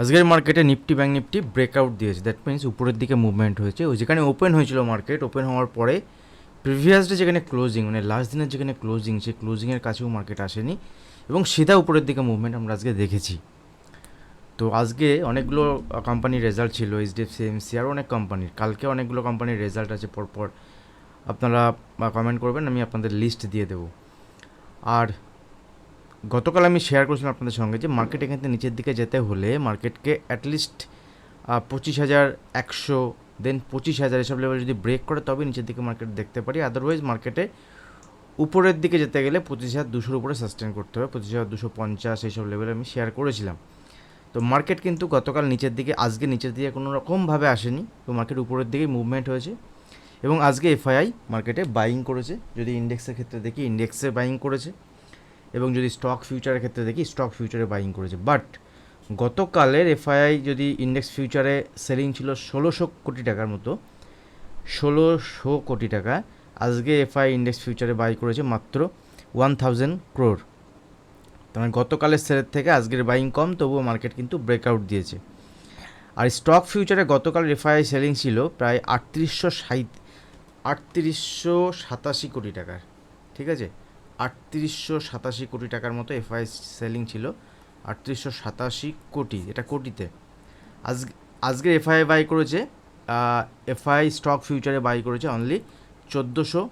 আজকের মার্কেটে Nifty bank Nifty breakout দিয়েছে। দ্যাট মিনস উপরের দিকে মুভমেন্ট হয়েছে। ওই যেখানে ওপেন হয়েছিল মার্কেট ওপেন হওয়ার পরে প্রিভিয়াস ডে যেখানে ক্লোজিং মানে লাস্ট দিনের যেখানে ক্লোজিং সেই ক্লোজিংয়ের কাছেও মার্কেট আসেনি এবং সিধা উপরের দিকে মুভমেন্ট আমরা আজকে দেখেছি। তো আজকে অনেকগুলো কোম্পানির রেজাল্ট ছিল এইচডিএফসি এমসি আরও অনেক কোম্পানির কালকে অনেকগুলো কোম্পানির রেজাল্ট আছে, পরপর। আপনারা কমেন্ট করবেন, আমি আপনাদের লিস্ট দিয়ে দেবো। আর গতকাল আমি শেয়ার করেছিলাম আপনাদের সঙ্গে যে মার্কেট এখান নিচের দিকে যেতে হলে মার্কেটকে অ্যাটলিস্ট পঁচিশ হাজার, একশো দেন পঁচিশ হাজার এসব লেভেল যদি ব্রেক করে তবে নিচের দিকে মার্কেট দেখতে পারি। আদারওয়াইজ মার্কেটে উপরের দিকে যেতে গেলে পঁচিশ হাজার দুশোর উপরে সাস্টেন করতে হবে। পঁচিশ হাজার দুশো পঞ্চাশ এইসব লেভেলে আমি শেয়ার করেছিলাম। তো মার্কেট কিন্তু গতকাল নিচের দিকে, আজকে নিচের দিকে কোনো রকমভাবে আসেনি। তো মার্কেট উপরের দিকেই মুভমেন্ট হয়েছে। এবং আজকে এফআইআই মার্কেটে বাইং করেছে। যদি ইন্ডেক্সের ক্ষেত্রে দেখি ইন্ডেক্সে বাইং করেছে। এবং যদি স্টক ফিউচারের ক্ষেত্রে দেখি স্টক ফিউচারে বাইং করেছে। বাট গতকালের এফআইআই যদি ইন্ডেক্স ফিউচারে সেলিং ছিল ষোলোশো কোটি টাকার মতো, ষোলোশো কোটি টাকা, আজকে এফআই ইন্ডেক্স ফিউচারে বাই করেছে মাত্র ওয়ান থাউজেন্ড ক্রোর তার মানে গতকালের সেলের থেকে আজকের বাইং কম, তবুও মার্কেট কিন্তু ব্রেকআউট দিয়েছে। আর স্টক ফিউচারে গতকাল এফআইআই সেলিং ছিল প্রায় আটত্রিশশো ষাট, আটত্রিশশো সাতাশি কোটি টাকার। ঠিক আছে? আটত্রিশশো সাতাশি কোটি টাকার মতো এফআই সেলিং ছিল। আটত্রিশশো সাতাশি কোটি, এটা কোটিতে। আজ, আজকে এফআই বাই করেছে এফআই স্টক ফিউচারে বাই করেছে অনলি চোদ্দোশো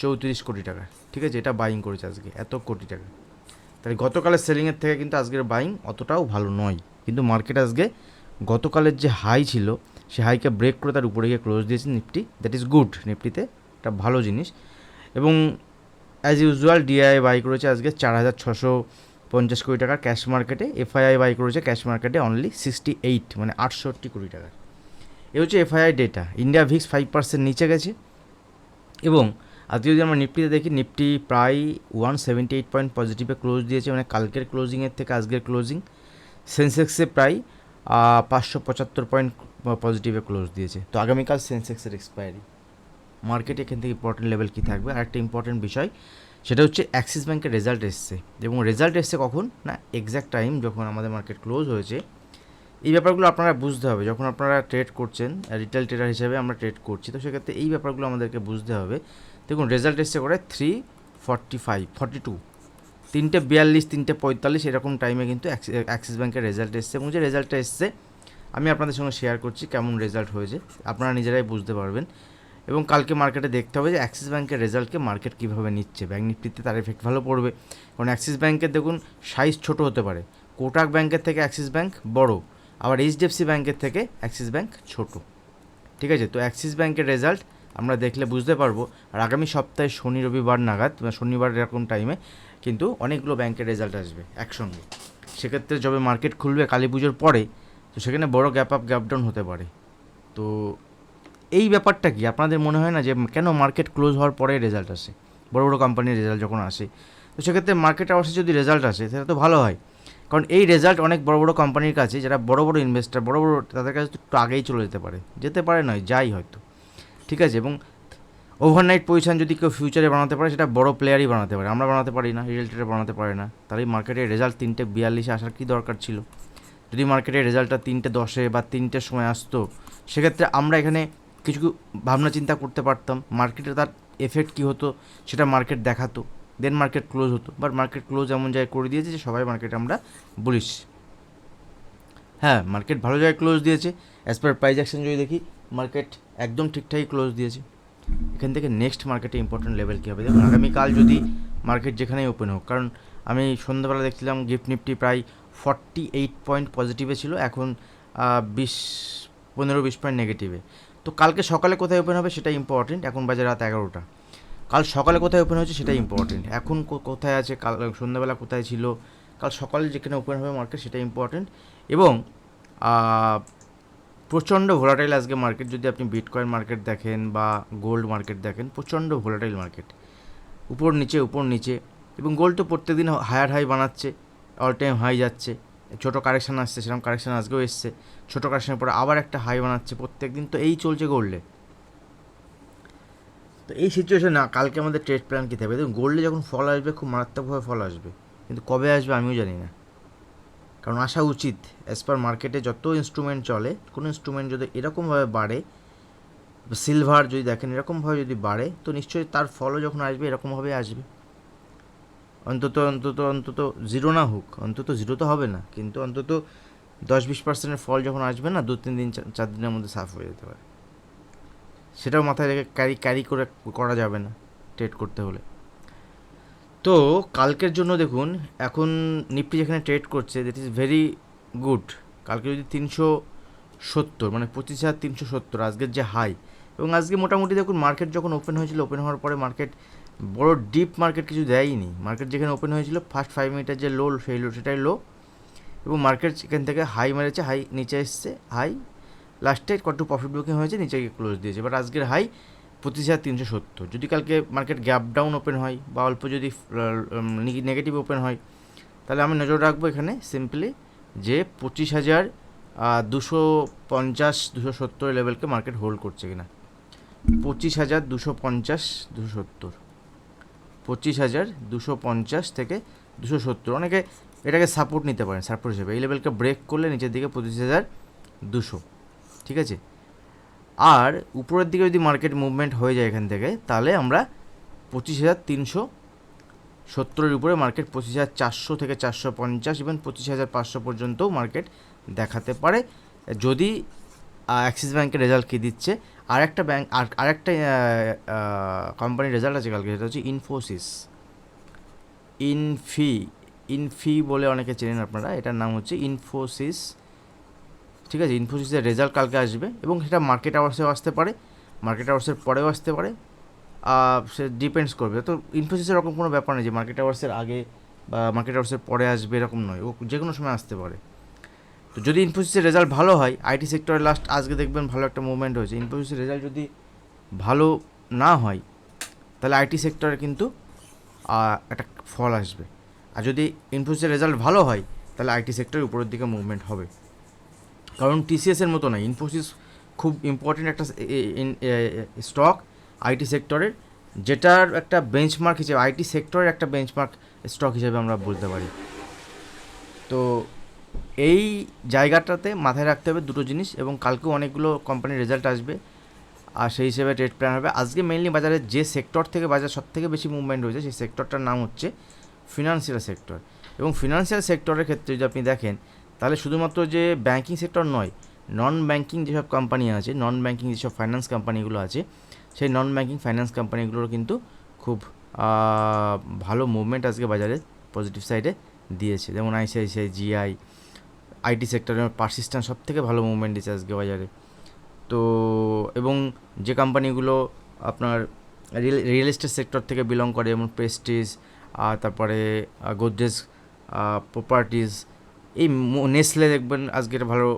চৌত্রিশ কোটি টাকা। ঠিক আছে, এটা বাইং করেছে আজকে, এত কোটি টাকা। তাহলে গতকালের সেলিংয়ের থেকে কিন্তু আজকের বাইং অতটাও ভালো নয়। কিন্তু মার্কেট আজকে গতকালের যে হাই ছিল, সে হাইকে ব্রেক করে তার উপরে গিয়ে ক্লোজ দিয়েছে নিফটি দ্যাট ইজ গুড নিফটিতে এটা ভালো জিনিস। এবং অ্যাজ ইউজুয়াল ডিআই বাই করেছে আজকে চার হাজার ছশো পঞ্চাশ কোটি টাকার ক্যাশ মার্কেটে এফআইআই বাই করেছে ক্যাশ মার্কেটে অনলি সিক্সটি এইট মানে আটষট্টি কোটি টাকা। এ হচ্ছে FII data India VIX five percent নিচে গেছে। এবং আজকে যদি আমরা নিফটিতে দেখি নিফটি প্রায় ওয়ান সেভেন্টি এইট পয়েন্ট পজিটিভে ক্লোজ দিয়েছে মানে কালকের ক্লোজিংয়ের থেকে আজকের ক্লোজিং সেন্সেক্সে প্রায় পাঁচশো পঁচাত্তর পয়েন্ট পজিটিভে ক্লোজ দিয়েছে। তো আগামীকাল সেন্সেক্সের এক্সপায়ারি মার্কেট এখান থেকে ইম্পর্টেন্ট লেভেল কী থাকবে? আর একটা ইম্পর্টেন্ট বিষয়, সেটা হচ্ছে অ্যাক্সিস ব্যাঙ্কের রেজাল্ট এসছে। এবং রেজাল্ট এসছে কখন? না এক্স্যাক্ট টাইম যখন আমাদের মার্কেট ক্লোজ হয়েছে, এই ব্যাপারগুলো আপনারা বুঝতে হবে। যখন আপনারা ট্রেড করছেন রিটেল ট্রেডার হিসেবে আমরা ট্রেড করছি, তো সেক্ষেত্রে এই ব্যাপারগুলো আমাদেরকে বুঝতে হবে। দেখুন রেজাল্ট এসছে করে three forty five forty two তিনটে বিয়াল্লিশ, তিনটে পঁয়তাল্লিশ, এরকম টাইমে কিন্তু অ্যাক্সিস ব্যাঙ্কের রেজাল্ট এসছে। এবং যে রেজাল্টটা এসছে, আমি আপনাদের সঙ্গে শেয়ার করছি কেমন রেজাল্ট হয়েছে। আপনারা নিজেরাই বুঝতে পারবেন। এবং কালকে মার্কেটে দেখতে হবে যে অ্যাক্সিস ব্যাঙ্কের রেজাল্টকে মার্কেট কীভাবে নিচ্ছে। ব্যাঙ্ক নিফটিতে তার এফেক্ট ভালো পড়বে। কারণ অ্যাক্সিস ব্যাঙ্কের দেখুন সাইজ ছোট হতে পারে। কোটাক ব্যাঙ্কের থেকে অ্যাক্সিস ব্যাঙ্ক বড়। আবার এইচডিএফসি ব্যাঙ্কের থেকে অ্যাক্সিস ব্যাঙ্ক ছোট। ঠিক আছে? তো অ্যাক্সিস ব্যাঙ্কের রেজাল্ট আমরা দেখলে বুঝতে পারব। আর আগামী সপ্তাহে শনি, রবিবার নাগাদ শনিবার এরকম টাইমে কিন্তু অনেকগুলো ব্যাংকের রেজাল্ট আসবে একসঙ্গে। সেক্ষেত্রে যবে মার্কেট খুলবে কালী পুজোর পরে, তো সেখানে বড় গ্যাপ আপ গ্যাপ ডাউন হতে পারে। তো এই ব্যাপারটা কি? আপনাদের মনে হয় না যে কেন মার্কেট ক্লোজ হওয়ার পরে রেজাল্ট আসে? বড় বড় কোম্পানির রেজাল্ট যখন আসে, তো সেক্ষেত্রে মার্কেট আওয়ার্সে যদি রেজাল্ট আসে, সেটা তো ভালো হয়। কারণ এই রেজাল্ট অনেক বড় বড় কোম্পানির কাছে, যারা বড় বড় ইনভেস্টার বড় বড় তাদের কাছে একটু আগেই চলে যেতে পারে। যেতে পারে নয়, যাই হয়তো। ঠিক আছে? এবং ওভারনাইট পজিশন যদি কেউ ফিউচারে বানাতে পারে, সেটা বড় প্লেয়ারই বানাতে পারে। আমরা বানাতে পারি না রিয়েল বানাতে পারে না। তাহলে মার্কেটের রেজাল্ট তিনটে বিয়াল্লিশে আসার কী দরকার ছিল? যদি মার্কেটের রেজাল্টটা তিনটে দশে বা তিনটের সময় আসতো, সেক্ষেত্রে আমরা এখানে কিছু ভাবনা চিন্তা করতে পারতাম। মার্কেটে তার এফেক্ট কী হতো? সেটা মার্কেট দেখাতো। দেন মার্কেট ক্লোজ হতো। বাট মার্কেট ক্লোজ এমন জায়গায় করে দিয়েছে যে সবাই মার্কেটে আমরা বলিস হ্যাঁ মার্কেট ভালো জায়গায় ক্লোজ দিয়েছে। অ্যাজ পার প্রাইজ অ্যাকশন যদি দেখি মার্কেট একদম ঠিকঠাকই ক্লোজ দিয়েছে। এখান থেকে নেক্সট মার্কেটে ইম্পর্টেন্ট লেভেল কী হবে? দেখুন, আগামীকাল যদি মার্কেট যেখানেই ওপেন হোক, কারণ আমি সন্ধ্যাবেলা দেখছিলাম গিফট নিফটি প্রায় ফর্টি এইট পয়েন্ট পজিটিভে ছিল। এখন বিশ, পনেরো, বিশ পয়েন্ট নেগেটিভে তো কালকে সকালে কোথায় ওপেন হবে সেটা ইম্পর্টেন্ট এখন বাজে রাত এগারোটা। কাল সকালে কোথায় ওপেন হচ্ছে সেটা ইম্পর্টেন্ট এখন কোথায় আছে, কাল সন্ধ্যাবেলা কোথায় ছিল, কাল সকালে যেখানে ওপেন হবে মার্কেট সেটা ইম্পর্টেন্ট এবং প্রচণ্ড ভোলাটাইল আজকে মার্কেট যদি আপনি বিটকয়েন মার্কেট দেখেন বা গোল্ড মার্কেট দেখেন, প্রচণ্ড ভোলাটাইল মার্কেট উপর নিচে উপর নিচে। এবং গোল্ড তো প্রত্যেক দিন হায়ার হাই বানাচ্ছে অল টাইম হাই যাচ্ছে। ছোটো কারেকশান আসছে, সেরকম কারেকশান আজকেও এসছে। ছোটো কারেকশানের পরে আবার একটা হাই বানাচ্ছে প্রত্যেক দিন তো এই চলছে গোল্ডে তো এই সিচুয়েশনে না, কালকে আমাদের ট্রেড প্ল্যান কী থাকবে? দেখুন গোল্ডে যখন ফল আসবে, খুব মারাত্মকভাবে ফল আসবে। কিন্তু কবে আসবে আমিও জানি না। কারণ আসা উচিত অ্যাজ পার মার্কেটে যত ইনস্ট্রুমেন্ট চলে, কোনো ইনস্ট্রুমেন্ট যদি এরকমভাবে বাড়ে সিলভার যদি দেখেন এরকমভাবে যদি বাড়ে, তো নিশ্চয়ই তার ফলও যখন আসবে এরকমভাবে আসবে। অন্তত অন্তত অন্তত জিরো না হোক, অন্তত জিরো তো হবে না। কিন্তু অন্তত দশ বিশ পার্সেন্টের ফল যখন আসবে না, দু তিন দিন চার দিনের মধ্যে সাফ হয়ে যেতে পারে। সেটাও মাথায় রেখে ক্যারি ক্যারি করে করা যাবে না ট্রেড করতে হলে। তো কালকের জন্য দেখুন, এখন নিফটি যেখানে ট্রেড করছে দ্যাট ইজ ভেরি গুড কালকে যদি তিনশো সত্তর মানে পঁচিশ হাজার তিনশো সত্তর, আজকের যে হাই এবং আজকে মোটামুটি দেখুন মার্কেট যখন ওপেন হয়েছিল ওপেন হওয়ার পরে মার্কেট বড় ডিপ মার্কেট কিছু দেয়নি মার্কেট যেখানে ওপেন হয়েছিল ফার্স্ট ফাইভ মিনিটের যে লো সেই লো সেটাই লো এবং মার্কেট এখান থেকে হাই মেরেছে হাই নিচে এসছে হাই লাস্টে কত প্রফিট বুকিং হয়েছে, নিচে গিয়ে ক্লোজ দিয়েছে। বাট আজকের হাই পঁচিশ হাজার তিনশো সত্তর। যদি কালকে মার্কেট গ্যাপ ডাউন ওপেন হয়, বা অল্প যদি নেগেটিভ ওপেন হয়, তাহলে আমি নজর রাখব এখানে সিম্পলি যে পঁচিশ হাজার দুশো পঞ্চাশ, দুশো সত্তর লেভেলকে মার্কেট হোল্ড করছে কিনা। পঁচিশ হাজার দুশো পঞ্চাশ, দুশো সত্তর। পঁচিশ হাজার দুশো পঞ্চাশ থেকে দুশো সত্তর। অনেকে এটাকে সাপোর্ট নিতে পারেন সাপোর্ট হিসেবে। এই লেভেলকে ব্রেক করলে নিচের দিকে পঁচিশ হাজার দুশো। ঠিক আছে? আর উপরের দিকে যদি মার্কেট মুভমেন্ট হয়ে যায় এখান থেকে, তাহলে আমরা পঁচিশ হাজার তিনশো সত্তরের উপরে মার্কেট পঁচিশ হাজার চারশো থেকে চারশো পঞ্চাশ ইভেন পঁচিশ হাজার পাঁচশো পর্যন্তও মার্কেট দেখাতে পারে। যদি অ্যাক্সিস ব্যাঙ্কের রেজাল্ট কী দিচ্ছে? আর একটা ব্যাংক আর আরেকটা কোম্পানির রেজাল্ট আছে কালকে, সেটা হচ্ছে ইনফোসিস ইনফি ইনফি বলে অনেকে চেনেন আপনারা, এটার নাম হচ্ছে ইনফোসিস ঠিক আছে ইনফোসিসের রেজাল্ট কালকে আসবে, এবং সেটা মার্কেট আওয়ার্সেও আসতে পারে মার্কেট আওয়ার্সের পরেও আসতে পারে। সে ডিপেন্ডস করবে। তো ইনফোসিসের এরকম কোনো ব্যাপার নেই যে মার্কেট আওয়ার্সের আগে বা মার্কেট আওয়ার্সের পরে আসবে এরকম নয়, ও যে কোনো সময় আসতে পারে। তো যদি ইনফোসিসের রেজাল্ট ভালো হয় আইটি সেক্টরে লাস্ট আজকে দেখবেন ভালো একটা মুভমেন্ট হয়েছে। ইনফোসিসের রেজাল্ট যদি ভালো না হয়, তাহলে আইটি সেক্টরে কিন্তু একটা ফল আসবে। আর যদি ইনফোসিসের রেজাল্ট ভালো হয়, তাহলে আইটি সেক্টরের উপরের দিকে মুভমেন্ট হবে। কারণ টিসিএসের মতো নয় ইনফোসিস খুব ইম্পর্টেন্ট একটা স্টক আইটি সেক্টরের যেটার একটা বেঞ্চমার্ক হিসেবে আইটি সেক্টরের একটা বেঞ্চমার্ক স্টক হিসেবে আমরা বলতে পারি। তো এই জায়গাটাতে মাথায় রাখতে হবে দুটো জিনিস এবং কালকেও অনেকগুলো কোম্পানির রেজাল্ট আসবে। আর সেই হিসেবে ট্রেড প্ল্যান হবে। আজকে মেইনলি বাজারে যে সেক্টর থেকে বাজার সব থেকে বেশি মুভমেন্ট হয়েছে সেই সেক্টরটার নাম হচ্ছে ফিনান্সিয়াল সেক্টর এবং ফিনান্সিয়াল সেক্টরের ক্ষেত্রে যদি আপনি দেখেন, তাহলে শুধুমাত্র যে ব্যাঙ্কিং সেক্টর নয় নন ব্যাঙ্কিং যেসব কোম্পানি আছে নন ব্যাঙ্কিং যেসব ফাইন্যান্স কোম্পানিগুলো আছে, সেই নন ব্যাঙ্কিং ফাইন্যান্স কোম্পানিগুলোর কিন্তু খুব ভালো মুভমেন্ট আজকে বাজারে পজিটিভ সাইডে দিয়েছে। যেমন আইসিআইসিআই জিআই আইটি সেক্টরের পারসিস্টেন্ট সব থেকে ভালো মুভমেন্ট দিয়েছে আজকে বাজারে। তো এবং যে কোম্পানিগুলো আপনার রিয়েল এস্টেট সেক্টর থেকে বিলং করে, যেমন প্রেস্টিজ তারপরে গোদরেজ প্রপার্টিজ এই নেসলে দেখবেন আজকে একটা ভালো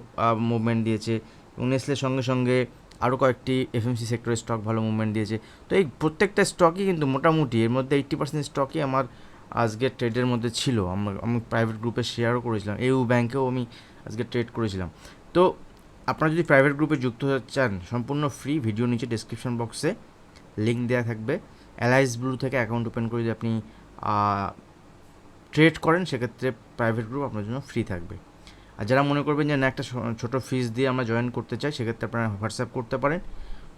মুভমেন্ট দিয়েছে। এবং নেসলের সঙ্গে সঙ্গে আরও কয়েকটি এফএমসি সেক্টরের স্টক ভালো মুভমেন্ট দিয়েছে। তো এই প্রত্যেকটা স্টকই কিন্তু মোটামুটি, এর মধ্যে এইট্টি পার্সেন্ট স্টকই আমার আজকের ট্রেডের মধ্যে ছিল। আমরা আমি প্রাইভেট গ্রুপে শেয়ারও করেছিলাম। ইউ ব্যাংকেও আমি আজকে ট্রেড করেছিলাম। তো আপনারা যদি প্রাইভেট গ্রুপে যুক্ত হতে চান, সম্পূর্ণ ফ্রি ভিডিও নিচে ডিসক্রিপশন বক্সে লিঙ্ক দেওয়া থাকবে। অ্যালাইস ব্লু থেকে অ্যাকাউন্ট ওপেন করে যদি আপনি ট্রেড করেন, সেক্ষেত্রে প্রাইভেট গ্রুপ আপনার জন্য ফ্রি থাকবে। আর যারা মনে করবেন যে, না, একটা ছোটো ফিস দিয়ে আমরা জয়েন করতে চাই, সেক্ষেত্রে আপনারা হোয়াটসঅ্যাপ করতে পারেন।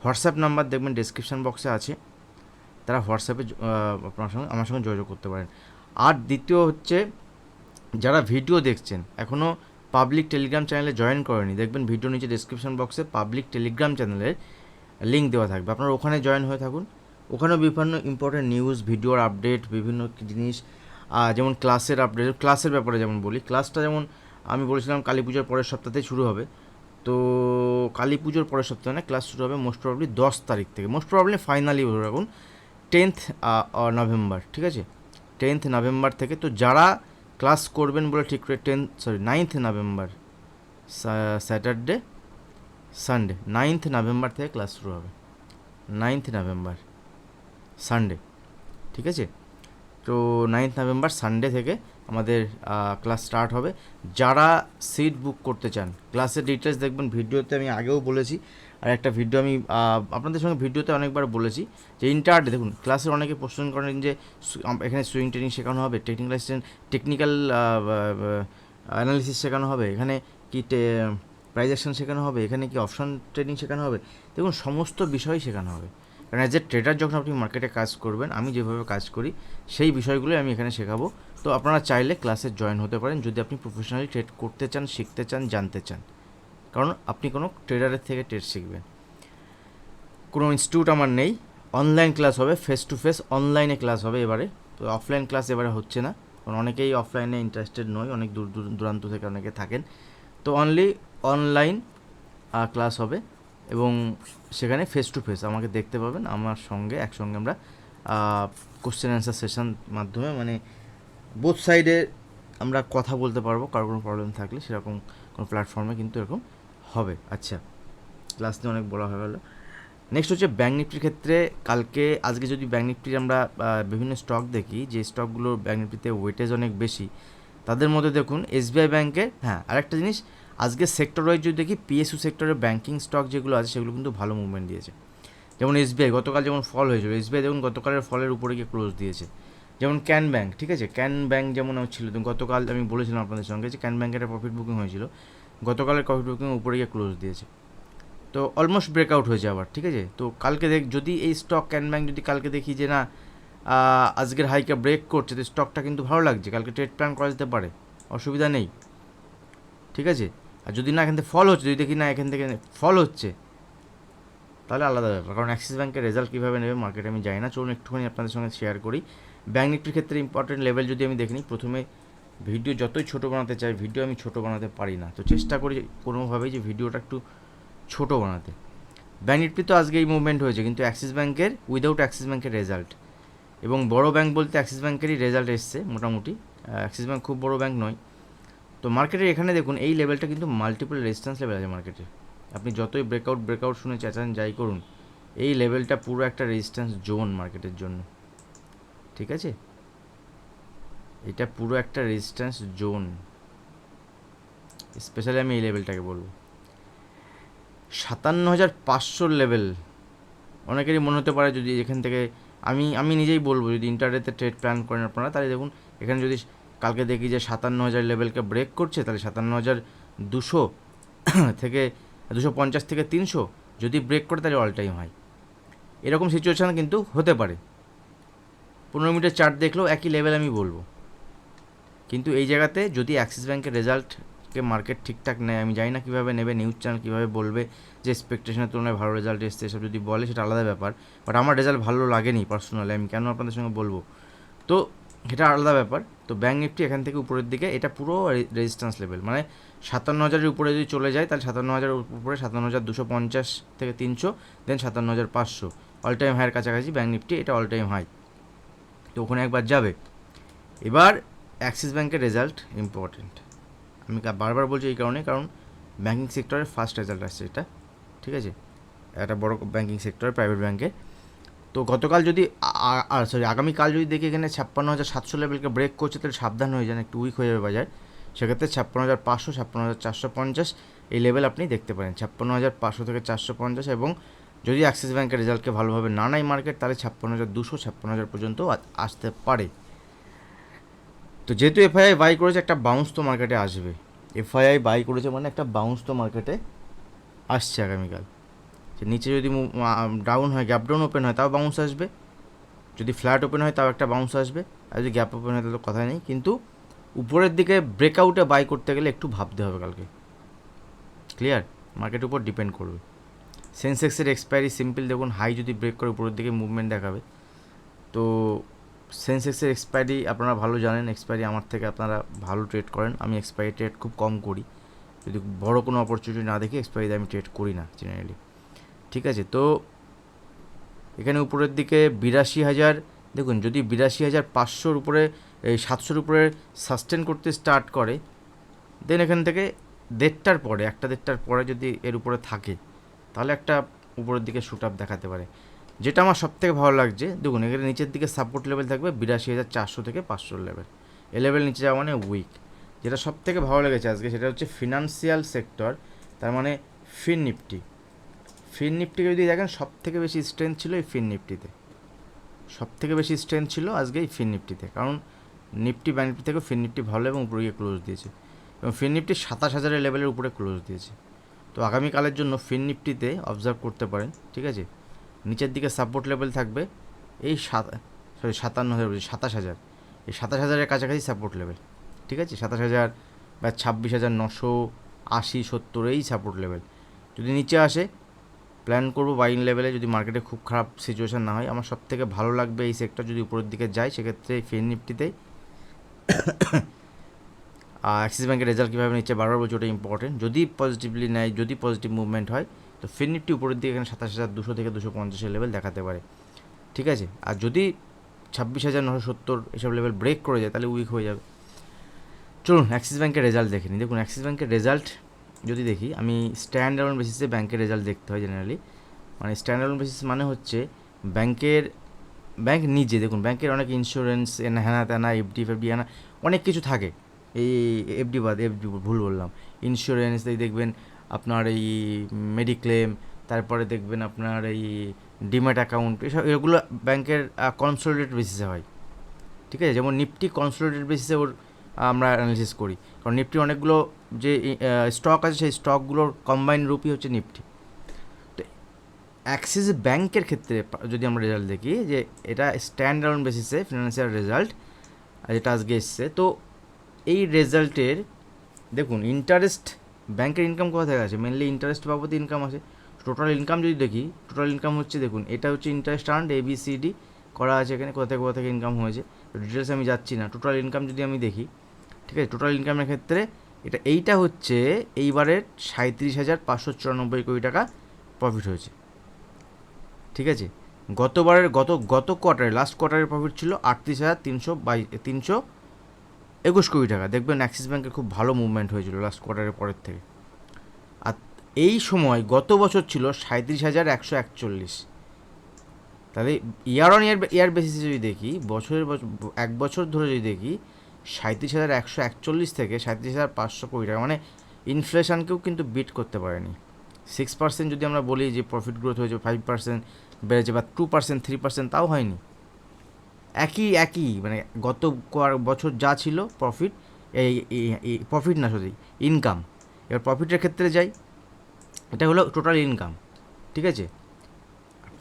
হোয়াটসঅ্যাপ নাম্বার দেখবেন ডিসক্রিপশন বক্সে আছে। তারা হোয়াটসঅ্যাপে আপনার সঙ্গে আমার সঙ্গে যোগাযোগ করতে পারেন। আর দ্বিতীয় হচ্ছে, যারা ভিডিও দেখছেন এখনও পাবলিক টেলিগ্রাম চ্যানেলে জয়েন করেনি, দেখবেন ভিডিও নিচে ডিসক্রিপশন বক্সে পাবলিক টেলিগ্রাম চ্যানেলের লিঙ্ক দেওয়া থাকবে। আপনারা ওখানে জয়েন হয়ে থাকুন। ওখানেও বিভিন্ন ইম্পর্টেন্ট নিউজ ভিডিওর আপডেট বিভিন্ন জিনিস যেমন ক্লাসের আপডেট ক্লাসের ব্যাপারে যেমন বলি ক্লাসটা যেমন আমি বলেছিলাম কালী পুজোর পরের সপ্তাহতেই শুরু হবে। তো কালী পুজোর পরের সপ্তাহে না ক্লাস শুরু হবে মোস্ট প্রবলি দশ তারিখ থেকে। মোস্ট প্রবলি ফাইনালি ধরে রাখুন টেন্থ নভেম্বর, ঠিক আছে? টেন্থ নভেম্বর থেকে তো যারা ক্লাস করবেন বলে ঠিক করে tenth sorry, ninth November Saturday, Sunday, ninth November থেকে ক্লাস শুরু হবে। নাইন্থ নভেম্বর, সানডে, ঠিক আছে? তো নাইন্থ নভেম্বর, সানডে থেকে আমাদের ক্লাস স্টার্ট হবে। যারা সিট বুক করতে চান, ক্লাসের ডিটেলস দেখবেন, ভিডিওতে আমি আগেও বলেছি। আর একটা ভিডিও আমি আপনাদের সঙ্গে ভিডিওতে অনেকবার বলেছি যে ইন্টার দেখুন ক্লাসের অনেকে প্রশ্ন করেন যে এখানে সুইং ট্রেনিং শেখানো হবে টেকনিক্যাল অ্যাসিস্ট্যান্ট টেকনিক্যাল অ্যানালিসিস শেখানো হবে, এখানে কি প্রাইজ অ্যাকশন শেখানো হবে, এখানে কি অপশন ট্রেনিং শেখানো হবে, দেখুন, সমস্ত বিষয়ই শেখানো হবে। কারণ অ্যাজ এ ট্রেডার যখন আপনি মার্কেটে কাজ করবেন, আমি যেভাবে কাজ করি, সেই বিষয়গুলোই আমি এখানে শেখাবো। তো আপনারা চাইলে ক্লাসে জয়েন হতে পারেন, যদি আপনি প্রফেশনালি ট্রেড করতে চান, শিখতে চান, জানতে চান। কারণ আপনি কোনো ট্রেডারের থেকে ট্রেড শিখবেন। কোনো ইনস্টিটিউট আমার নেই, অনলাইন ক্লাস হবে ফেস টু ফেস অনলাইনে ক্লাস হবে এবারে। তো অফলাইন ক্লাস এবারে হচ্ছে না, কারণ অনেকেই অফলাইনে ইন্টারেস্টেড নয়, অনেক দূর দূর দূরান্ত থেকে অনেকে থাকেন। তো অনলি অনলাইন ক্লাস হবে এবং সেখানে ফেস টু ফেস আমাকে দেখতে পাবেন, আমার সঙ্গে, একসঙ্গে আমরা কোশ্চেন অ্যান্সার সেশন মাধ্যমে মানে বোথ সাইডে আমরা কথা বলতে পারব কারোর কোনো প্রবলেম থাকলে সেরকম কোনো প্ল্যাটফর্মে কিন্তু এরকম হবে আচ্ছা। ক্লাস নিয়ে অনেক বলা হয়ে গেলো। নেক্সট হচ্ছে ব্যাঙ্ক নিফটির ক্ষেত্রে কালকে, আজকে যদি ব্যাঙ্ক নিফটির আমরা বিভিন্ন স্টক দেখি, যে স্টকগুলোর ব্যাঙ্ক নিফটিতে ওয়েটেজ অনেক বেশি, তাদের মধ্যে দেখুন এসবিআই ব্যাংকের হ্যাঁ আরেকটা জিনিস, আজকে সেক্টর ওয়াইজ যদি দেখি পিএসইউ সেক্টরের ব্যাঙ্কিং স্টক যেগুলো আছে, সেগুলো কিন্তু ভালো মুভমেন্ট দিয়েছে। যেমন এসবিআই গতকাল যেমন ফল হয়েছিল এসবিআই দেখুন গতকালের ফলের উপরে গিয়ে ক্লোজ দিয়েছে। যেমন ক্যান ব্যাঙ্ক ঠিক আছে? ক্যান ব্যাঙ্ক যেমন ছিল, গতকাল আমি বলেছিলাম আপনাদের সঙ্গে যে ক্যান ব্যাঙ্কের প্রফিট বুকিং হয়েছিল। গতকালের কফি বুকিং উপরে গিয়ে ক্লোজ দিয়েছে। তো অলমোস্ট ব্রেকআউট হয়েছে আবার ঠিক আছে? তো কালকে দেখ যদি এই স্টক ক্যান ব্যাংক যদি কালকে দেখি যে না আজকের হাইকে ব্রেক করছে তো স্টকটা কিন্তু ভালো লাগছে। কালকে ট্রেড প্ল্যান করা যেতে পারে অসুবিধা নেই। ঠিক আছে? আর যদি না এখান থেকে ফল হচ্ছে যদি দেখি না এখান থেকে ফল হচ্ছে তাহলে আলাদা ব্যাপার। কারণ অ্যাক্সিস ব্যাঙ্কের রেজাল্ট কীভাবে নেবে মার্কেটে আমি জানি না। চলুন একটুখানি আপনাদের সঙ্গে শেয়ার করি। ব্যাঙ্ক নিফটির ক্ষেত্রে ইম্পর্টেন্ট লেভেল যদি আমি দেখি নিই, প্রথমে ভিডিও যতই ছোট বানাতে চাই, ভিডিও আমি ছোট বানাতে পারি না। তো চেষ্টা করি কোনোভাবেই যে ভিডিওটা একটু ছোট বানাতে। ব্যাঙ্ক নিফটি তো আজকে এই মুভমেন্ট হয়েছে, কিন্তু অ্যাক্সিস ব্যাঙ্কের উইদাউট অ্যাক্সিস ব্যাঙ্কের রেজাল্ট এবং বড় ব্যাংক বলতে অ্যাক্সিস ব্যাঙ্কেরই রেজাল্ট এসছে, মোটামুটি। অ্যাক্সিস ব্যাঙ্ক খুব বড় ব্যাংক নয়। তো মার্কেটের এখানে দেখুন, এই লেভেলটা কিন্তু মাল্টিপল রেজিস্ট্যান্স লেভেল আছে মার্কেটে আপনি যতই ব্রেকআউট ব্রেকআউট শুনে চেঁচান, যাই করুন, এই লেভেলটা পুরো একটা রেজিস্ট্যান্স জোন মার্কেটের জন্য। ঠিক আছে? এটা পুরো একটা রেজিস্ট্যান্স জোন স্পেশালি আমি এই লেভেলটাকে বলব। সাতান্ন হাজার পাঁচশোর লেভেল অনেকেরই মনে হতে পারে যদি এখান থেকে আমি আমি নিজেই বলব, যদি ইন্টারনেটে ট্রেড প্ল্যান করেন আপনারা, তাহলে দেখুন, এখানে যদি কালকে দেখি যে সাতান্ন হাজার লেভেলকে ব্রেক করছে, তাহলে সাতান্ন হাজার দুশো থেকে দুশো পঞ্চাশ থেকে তিনশো যদি ব্রেক করে, তাহলে অল টাইম হয় এরকম সিচুয়েশান কিন্তু হতে পারে। পনেরো মিনিটের চার্ট দেখলেও একই লেভেল আমি বলব। কিন্তু এই জায়গাতে যদি অ্যাক্সিস ব্যাংকের রেজাল্টকে মার্কেট ঠিকঠাক নেয়, আমি জানি না কীভাবে নেবে নিউজ চ্যানেল কীভাবে বলবে যে এক্সপেকটেশনের তুলনায় ভালো রেজাল্ট এসছে, এসব যদি বলে সেটা আলাদা ব্যাপার। বাট আমার রেজাল্ট ভালো লাগেনি পার্সোনালি আমি কেন আপনাদের সঙ্গে বলব? তো এটা আলাদা ব্যাপার। তো ব্যাঙ্ক নিফটি এখান থেকে উপরের দিকে, এটা পুরো রেজিস্ট্যান্স লেভেল মানে সাতান্ন হাজারের উপরে যদি চলে যায়, তাহলে সাতান্ন হাজার উপরে সাতান্ন হাজার দুশো পঞ্চাশ থেকে তিনশো দেন সাতান্ন হাজার পাঁচশো। অল টাইম হাইয়ের কাছাকাছি ব্যাঙ্ক নিফটি এটা অল টাইম হাই তো ওখানে একবার যাবে। এবার অ্যাক্সিস ব্যাংকের রেজাল্ট ইম্পর্টেন্ট আমি বারবার বলছি এই কারণে, কারণ ব্যাঙ্কিং সেক্টরের ফার্স্ট রেজাল্ট আসছে এটা, ঠিক আছে? একটা বড় ব্যাঙ্কিং সেক্টর প্রাইভেট ব্যাংকে তো গতকাল যদি আর সরি আগামীকাল যদি দেখি এখানে ছাপ্পান্ন হাজার সাতশো লেভেলকে ব্রেক করছে, তাহলে সাবধান হয়ে যান, একটু উইক হয়ে যাবে বাজার। সেক্ষেত্রে ছাপ্পান্ন হাজার পাঁচশো, ছাপ্পান্ন হাজার চারশো পঞ্চাশ এই লেভেল আপনি দেখতে পারেন। ছাপ্পান্ন হাজার পাঁচশো থেকে চারশো পঞ্চাশ এবং যদি অ্যাক্সিস ব্যাঙ্কের রেজাল্টকে ভালোভাবে না নেয় মার্কেট তাহলে ছাপ্পান্ন হাজার দুশো, ছাপ্পান্ন হাজার পর্যন্ত আসতে পারে। তো যেহেতু এফআইআই বাই করেছে, একটা বাউন্স তো মার্কেটে আসবে। এফআইআই বাই করেছে মানে একটা বাউন্স তো মার্কেটে আসছে আগামীকাল। যে নিচে যদি ডাউন হয় গ্যাপ ডাউন ওপেন হয়, তাও বাউন্স আসবে। যদি ফ্ল্যাট ওপেন হয়, তাও একটা বাউন্স আসবে। আর যদি গ্যাপ ওপেন হয়, তাহলে তো কথাই নেই। কিন্তু উপরের দিকে ব্রেকআউটে বাই করতে গেলে একটু ভাবতে হবে কালকে। ক্লিয়ার মার্কেটের উপর ডিপেন্ড করবে। সেন্সেক্সের এক্সপায়ারি সিম্পল দেখুন হাই যদি ব্রেক করে, উপরের দিকে মুভমেন্ট দেখাবে। তো সেন্সেক্সের এক্সপায়ারি আপনারা ভালো জানেন এক্সপায়ারি আমার থেকে আপনারা ভালো ট্রেড করেন। আমি এক্সপায়ারি ট্রেড খুব কম করি। যদি বড় কোনো অপরচুনিটি না দেখি এক্সপায়ারিতে আমি ট্রেড করি না জেনারেলি ঠিক আছে, তো এখানে উপরের দিকে বিরাশি হাজার। দেখুন, যদি বিরাশি হাজার পাঁচশোর উপরে, এই সাতশোর উপরে সাস্টেন করতে স্টার্ট করে দেন এখান থেকে দেড়টার পরে, একটা দেড়টার পরে যদি এর উপরে থাকে, তাহলে একটা উপরের দিকে শুট আপ দেখাতে পারে। যেটা আমার সব থেকে ভালো লাগছে, দেখুন, এখানে নিচের দিকে সাপোর্ট লেভেল থাকবে বিরাশি হাজার চারশো থেকে পাঁচশোর লেভেল এ লেভেল নিচে যাওয়া মানে উইক যেটা সব থেকে ভালো লেগেছে আজকে সেটা হচ্ছে ফিনান্সিয়াল সেক্টর তার মানে ফিন নিফটি ফিন নিফটিকে যদি দেখেন সব থেকে বেশি স্ট্রেংথ ছিল এই ফিন নিফটিতে সব থেকে বেশি স্ট্রেংথ ছিল আজকে এই ফিন নিফটিতে কারণ নিফটি নিফটি থেকে ফিন নিফটি ভালো এবং উপরে গিয়ে ক্লোজ দিয়েছে। এবং ফিন নিফটি সাতাশ হাজারের লেভেলের উপরে ক্লোজ দিয়েছে। তো আগামীকালের জন্য ফিন নিফটিতে অবজার্ভ করতে পারেন, ঠিক আছে? নিচের দিকে সাপোর্ট লেভেল থাকবে, এই সাত সরি সাতান্ন হাজার বলছি, সাতাশ হাজার। এই সাতাশ হাজারের কাছাকাছি সাপোর্ট লেভেল ঠিক আছে? সাতাশ হাজার বা ছাব্বিশ হাজার নশো আশি সত্তর এই সাপোর্ট লেভেল যদি নিচে আসে প্ল্যান করব বাইং লেভেলে যদি মার্কেটে খুব খারাপ সিচুয়েশান না হয়। আমার সব থেকে ভালো লাগবে এই সেক্টর যদি উপরের দিকে যায়, সেক্ষেত্রে ফেন নিফটিতেই আর অ্যাক্সিস ব্যাঙ্কের রেজাল্ট কীভাবে নিচ্ছে, বারবার বলছি, ওটা ইম্পর্টেন্ট যদি পজিটিভলি নেয়, যদি পজিটিভ মুভমেন্ট হয় তো ফেন নিফটি উপরের দিকে এখানে সাতাশ হাজার দুশো থেকে দুশো পঞ্চাশের লেভেল দেখাতে পারে। ঠিক আছে? আর যদি ছাব্বিশ হাজার নশো সত্তর এসব লেভেল ব্রেক করে যায়, তাহলে উইক হয়ে যাবে। চলুন অ্যাক্সিস ব্যাঙ্কের রেজাল্ট দেখে নিই। দেখুন অ্যাক্সিস ব্যাঙ্কের রেজাল্ট যদি দেখি, আমি স্ট্যান্ড অ্যালোন বেসিসে ব্যাঙ্কের রেজাল্ট দেখতে হয় জেনারেলি মানে স্ট্যান্ড অ্যালোন বেসিস মানে হচ্ছে ব্যাংকের ব্যাংক নিজে, দেখুন ব্যাংকের অনেক ইন্স্যুরেন্স এনা হ্যানা ত্যানা এফডি ফেফডি হ্যানা অনেক কিছু থাকে। এই এফডি বাদ এফডি ভুল বললাম। ইন্স্যুরেন্স এই দেখবেন আপনার এই মেডিক্লেম তারপরে দেখবেন আপনার এই ডিম্যাট অ্যাকাউন্ট এসব, এগুলো ব্যাংকের কনসোলিডেট বেসিসে হয়। ঠিক আছে? যেমন নিফটি কনসোলিডেট বেসিসে ওর আমরা অ্যানালিসিস করি। কারণ নিফটি অনেকগুলো যে স্টক আছে, সেই স্টকগুলোর কম্বাইন রূপই হচ্ছে নিফটি তো অ্যাক্সিস ব্যাংকের ক্ষেত্রে যদি আমরা রেজাল্ট দেখি, যে এটা স্ট্যান্ড অ্যালোন বেসিসে ফিনান্সিয়াল রেজাল্ট যেটা আজকে এসছে, তো এই রেজাল্টের দেখুন ইন্টারেস্ট ব্যাংকের ইনকাম কোথা থেকে আছে মেনলি ইন্টারেস্ট বাবদ ইনকাম আছে টোটাল ইনকাম যদি দেখি টোটাল ইনকাম হচ্ছে দেখুন, এটা হচ্ছে interest earn A B C D করা আছে এখানে, কোথা থেকে কোথা থেকে ইনকাম হয়েছে। ডিটেলস আমি যাচ্ছি না। টোটাল ইনকাম যদি আমি দেখি, ঠিক আছে টোটাল ইনকামের ক্ষেত্রে এটা, এইটা হচ্ছে এইবারের সাঁত্রিশ হাজার পাঁচশো চুরানব্বই কোটি টাকা প্রফিট হয়েছে। ঠিক আছে? গতবারের, গত গত কোয়ার্টারে লাস্ট কোয়ার্টারের প্রফিট ছিল আটত্রিশ হাজার তিনশো বাই তিনশো একুশ কোটি টাকা। দেখবেন অ্যাক্সিস ব্যাংকের খুব ভালো মুভমেন্ট হয়েছিল লাস্ট কোয়ার্টারের পরের থেকে। আর এই সময় গত বছর ছিল সাঁত্রিশ হাজার একশো একচল্লিশ। তাহলে ইয়ার অন ইয়ার ইয়ার বেসিসে যদি দেখি, বছরের বছর এক বছর ধরে যদি দেখি সাঁত্রিশ হাজার একশো একচল্লিশ থেকে সাঁত্রিশ হাজার পাঁচশো কোটি টাকা মানে ইনফ্লেশনকেও কিন্তু বিট করতে পারেনি। সিক্স পার্সেন্ট যদি আমরা বলি যে প্রফিট গ্রোথ হয়েছে ফাইভ পার্সেন্ট বেড়েছে বা টু পার্সেন্ট থ্রি পার্সেন্ট তাও হয়নি। একই একই মানে গত বছর যা ছিল প্রফিট এই প্রফিট না সরি ইনকাম এবার প্রফিটের ক্ষেত্রে যাই, এটা হলো টোটাল ইনকাম ঠিক আছে?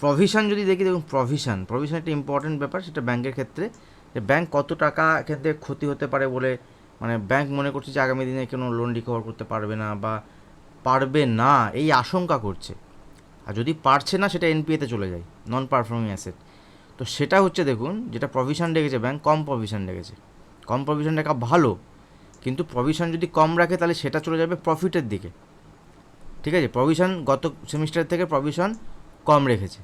প্রভিশন যদি দেখি, দেখুন প্রভিশন প্রভিশন একটা ইম্পর্টেন্ট ব্যাপার, সেটা ব্যাংকের ক্ষেত্রে, যে ব্যাংক কত টাকা এখান থেকে ক্ষতি হতে পারে বলে মানে ব্যাংক মনে করছে যে আগামী দিনে কোনো লোন রিকভার করতে পারবে না বা পারবে না, এই আশঙ্কা করছে। আর যদি পারছে না, সেটা এনপিএতে চলে যায় নন পারফর্মিং অ্যাসেট তো সেটা হচ্ছে দেখুন, যেটা প্রভিশন রেখেছে ব্যাংক কম প্রভিশন রেখেছে। কম প্রভিশন রাখা ভালো, কিন্তু প্রভিশন যদি কম রাখে তাহলে সেটা চলে যাবে প্রফিটের দিকে। ঠিক আছে? প্রভিশন গত সেমিস্টার থেকে প্রভিশন কম রেখেছে।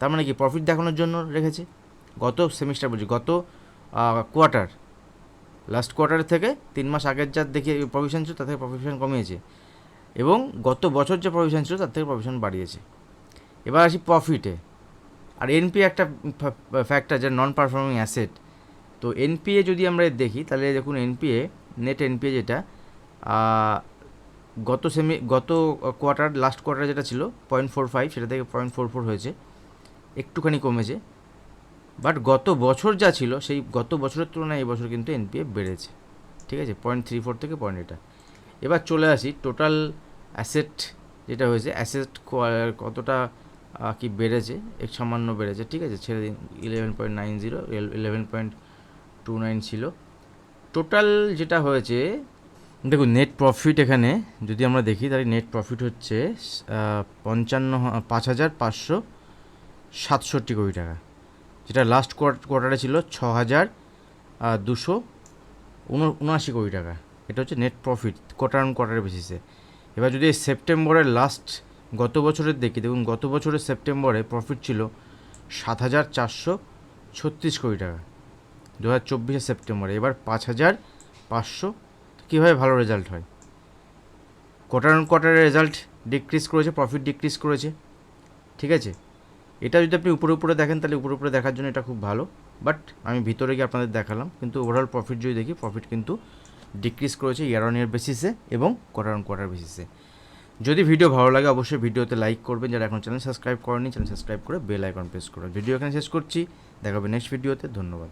তার মানে কি? প্রফিট দেখানোর জন্য রেখেছে। গত সেমিস্টার বলছি, গত কোয়ার্টার লাস্ট কোয়ার্টার থেকে তিন মাস আগের যা দেখে প্রভিশন ছিল, তার থেকে প্রভিশন কমিয়েছে। এবং গত বছর যে প্রভিশন ছিল, তার থেকে প্রভিশন বাড়িয়েছে। এবার আসি প্রফিটে আর এনপিএ একটা ফ্যাক্টর যে নন পারফর্মিং অ্যাসেট তো এনপিএ যদি আমরা দেখি, তাহলে দেখুন এনপিএ নেট এনপিএ যেটা গত সেমি গত কোয়ার্টার লাস্ট কোয়ার্টার যেটা ছিল পয়েন্ট ফোর ফাইভ সেটা থেকে পয়েন্ট ফোর ফোর হয়েছে, একটুখানি কমেছে। বাট গত বছর যা ছিল, সেই গত বছরের তুলনায় এই বছর কিন্তু এনপিএ বেড়েছে। ঠিক আছে? পয়েন্ট থ্রি ফোর থেকে পয়েন্ট এটা এবার চলে আসি টোটাল অ্যাসেট যেটা হয়েছে অ্যাসেট কতটা কি বেড়েছে? এক সামান্য বেড়েছে, ঠিক আছে? ছেড়ে দিন eleven point nine zero eleven point two nine ছিল। টোটাল যেটা হয়েছে, দেখুন নেট প্রফিট এখানে, যদি আমরা দেখি, তাহলে নেট প্রফিট হচ্ছে পঞ্চান্ন পাঁচ হাজার পাঁচশো সাতষট্টি কোটি টাকা। যেটা লাস্ট কোয়ার্টারে ছিল ছ হাজার দুশো উন- উনআশি কোটি টাকা। এটা হচ্ছে net profit quarter on quarter বেসিসে এবার যদি সেপ্টেম্বরের লাস্ট গত বছরের দেখি, দেখুন, গত বছরের সেপ্টেম্বরে প্রফিট ছিল সাত হাজার চারশো ছত্রিশ কোটি টাকা। দু হাজার চব্বিশে সেপ্টেম্বরে, এবার পাঁচ হাজার পাঁচশো। কীভাবে ভালো রেজাল্ট হয়? কোয়ার্টার অন কোয়ার্টারের রেজাল্ট ডিক্রিজ করেছে প্রফিট ডিক্রিজ করেছে। ঠিক আছে? এটা যদি আপনি উপরে উপরে দেখেন, তাহলে উপরে উপরে দেখার জন্য এটা খুব ভালো। বাট আমি ভিতরে গিয়ে আপনাদের দেখালাম। কিন্তু ওভারঅল প্রফিট যদি দেখি প্রফিট কিন্তু ডিক্রিজ করেছে ইয়ার অন ইয়ার বেসিসে এবং কোয়ার্টার অন কোয়ার্টার বেসিসে যদি ভিডিও ভালো লাগে, অবশ্যই ভিডিওতে লাইক করবেন। যারা এখন চ্যানেল সাবস্ক্রাইব করেনি চ্যানেল সাবস্ক্রাইব করে বেল আইকন প্রেস করুন। ভিডিও এখানে শেষ করছি। দেখাবে নেক্সট ভিডিওতে ধন্যবাদ।